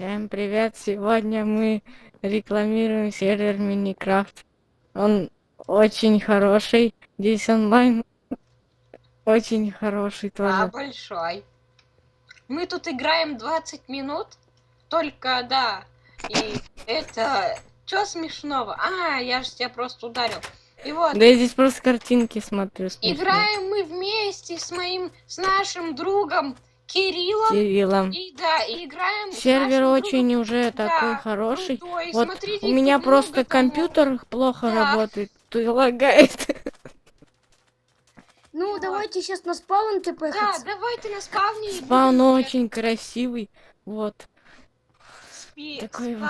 Всем привет! Сегодня мы рекламируем сервер Миникрафт. Он очень хороший. Здесь онлайн очень хороший А, тоже. большой. Мы тут играем 20 минут, только, да, и это... Чё смешного? А, я же тебя просто ударил. И вот, Да я здесь просто картинки смотрю. смешные. играем мы вместе с моим, с нашим другом Кириллом. Кириллом. И да, и играем Сервер очень уже Да, такой хороший. крутой. Вот Смотрите, у меня просто компьютер плохо Да. работает, и лагает. Ну, Вот. давайте сейчас на спаун Да, ТП. давай ты на спавне. Спаун очень красивый. Вот. спи- такой вот.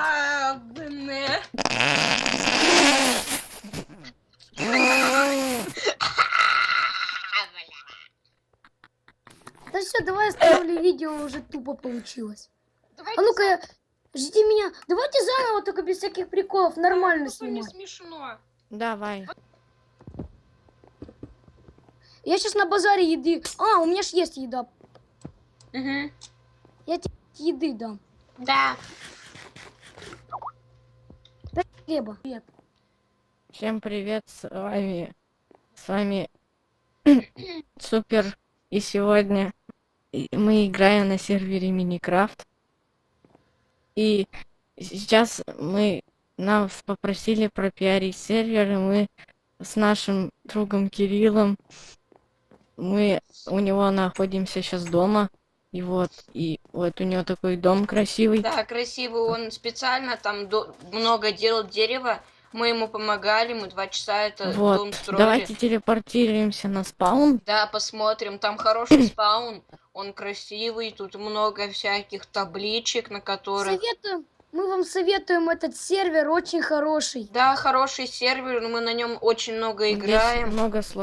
Да все, давай оставлю видео, уже тупо получилось. Давайте А ну-ка, жди меня. Давайте заново, только без всяких приколов, нормально не снимать. смешно. Давай. Я сейчас на базаре еды. А, у меня ж есть еда. Мгм. Я тебе еды дам. Да. Хлеба. Привет. Всем привет, с вами, с вами Супер, и сегодня мы играем на сервере Миникрафт. И сейчас мы нас попросили пропиарить сервер, и мы с нашим другом Кириллом, мы у него находимся сейчас дома, и вот, и вот у него такой дом красивый. Да, красивый. Он специально там много делал дерева. Мы ему помогали, мы два часа это Вот, дом строили. давайте телепортируемся на спаун. Да, посмотрим. Там хороший спаун. Он красивый. Тут много всяких табличек, на которых... Советую. Мы вам советуем этот сервер, очень хороший. Да, хороший сервер, мы на нем очень много Здесь играем. много слов.